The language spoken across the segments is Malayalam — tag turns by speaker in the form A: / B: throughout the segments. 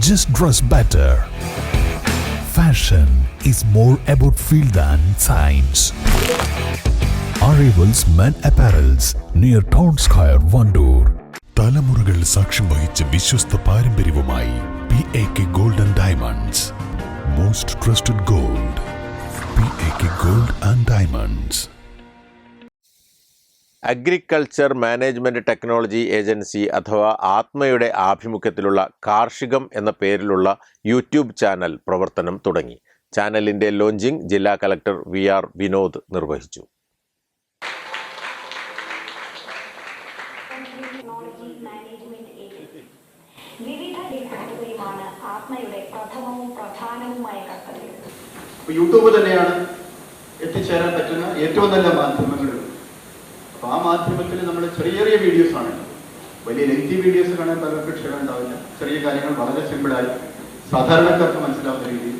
A: just dress better. Fashion is more about feel than science. Arrivals Men Apparels near Town Square, Vandoor. തലമുറകൾ സാക്ഷ്യം വഹിച്ച വിശ്വസ്ത പാരമ്പര്യവുമായി P A K golden diamonds most trusted gold P A K gold and diamonds
B: agriculture management technology agency അഥവാ ആത്മയുടെ ആഭിമുഖ്യത്തിലുള്ള കാർഷികം എന്ന പേരിലുള്ള യൂട്യൂബ് ചാനൽ പ്രവർത്തനം തുടങ്ങി. ചാനലിന്റെ ലോഞ്ചിംഗ് ജില്ലാ കലക്ടർ വി ആർ വിനോദ് നിർവഹിച്ചു.
C: യൂട്യൂബ് തന്നെയാണ് എത്തിച്ചേരാൻ പറ്റുന്ന ഏറ്റവും നല്ല മാധ്യമങ്ങൾ. അപ്പോൾ ആ മാധ്യമത്തിൽ നമ്മൾ ചെറിയ ചെറിയ വീഡിയോസ് ആണ്. വലിയ ലെങ്തി വീഡിയോസ് കാണാൻ പലർക്കും ക്ഷമ ഉണ്ടാവില്ല ചെറിയ കാര്യങ്ങൾ വളരെ സിമ്പിളായി സാധാരണക്കാർക്ക് മനസ്സിലാവുന്ന രീതിയിൽ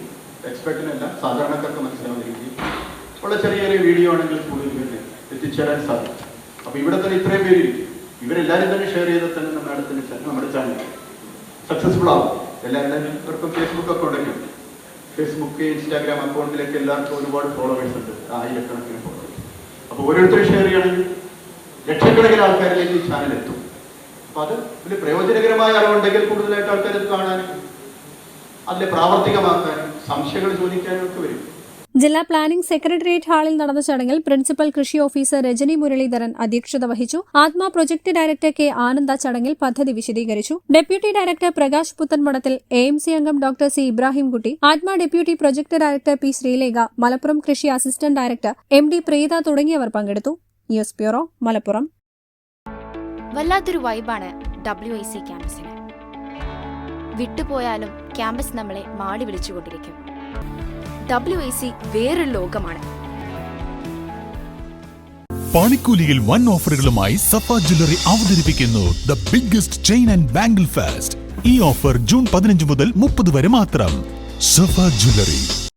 C: എക്സ്പെർട്ടിനല്ല സാധാരണക്കാർക്ക് മനസ്സിലാവുന്ന രീതിയിൽ ഉള്ള ചെറിയ ചെറിയ വീഡിയോ ആണെങ്കിൽ കൂടുതൽ പേര് എത്തിച്ചേരാൻ സാധിക്കും. അപ്പോൾ ഇവിടെ തന്നെ ഇത്രയും പേര് ഇവരെല്ലാരും തന്നെ ഷെയർ ചെയ്താൽ തന്നെ നമ്മുടെ ചാനൽ നമ്മുടെ ചാനൽ സക്സസ്ഫുൾ ആവും. എല്ലാവരും ഫേസ്ബുക്ക് അക്കൗണ്ട് ഒക്കെ ഉണ്ട്. ഫേസ്ബുക്ക് ഇൻസ്റ്റാഗ്രാം അക്കൗണ്ടിലൊക്കെ എല്ലാവർക്കും ഒരുപാട് ഫോളോവേഴ്സ് ഉണ്ട്. ആയിരക്കണക്കിന് ഫോളോവേഴ്സ് അപ്പോൾ ഓരോരുത്തരും ഷെയർ ചെയ്യണമെങ്കിൽ ലക്ഷക്കണക്കിന് ആൾക്കാരിലേക്ക് ഈ ചാനൽ എത്തും. അപ്പോൾ അത് വലിയ പ്രയോജനകരമായ അറിവുണ്ടെങ്കിൽ കൂടുതലായിട്ട് ആൾക്കാർ ഇത് കാണാനും അതിനെ പ്രാവർത്തികമാക്കാനും സംശയങ്ങൾ ചോദിക്കാനും ഒക്കെ വരും.
D: ജില്ലാ പ്ലാനിംഗ് സെക്രട്ടേറിയറ്റ് ഹാളിൽ നടന്ന ചടങ്ങിൽ പ്രിൻസിപ്പൽ കൃഷി ഓഫീസർ രജനി മുരളീധരൻ അധ്യക്ഷത വഹിച്ചു. ആത്മ പ്രൊജക്ട് ഡയറക്ടർ കെ ആനന്ദ ചടങ്ങിൽ പദ്ധതി വിശദീകരിച്ചു. Deputy director Prakash Puthanmadathil A M C അംഗം doctor C Ibrahimkutty ATMA deputy project director P Sreelekha Malappuram കൃഷി assistant director M D Preetha തുടങ്ങിയവർ പങ്കെടുത്തു. News bureau Malappuram.
E: വല്ലാത്തൊരു വൈബാണ് ഡബ്ല്യു ഐ സി ക്യാമ്പസിന്. വിട്ടുപോയാലും ക്യാമ്പസ് നമ്മളെ മാടി വിളിച്ചുകൊണ്ടിരിക്കും. ഡബ്ല്യു ഐ സി വേറൊരു ലോകമാണ്.
A: പണിക്കൂലിയിൽ വൻ ഓഫറുകളുമായി സഫ ജ്വല്ലറി അവതരിപ്പിക്കുന്നു the biggest chain and bangle fest ഈ ഓഫർ ജൂൺ പതിനഞ്ച് മുതൽ മുപ്പത് വരെ മാത്രം. സഫ ജ്വല്ലറി.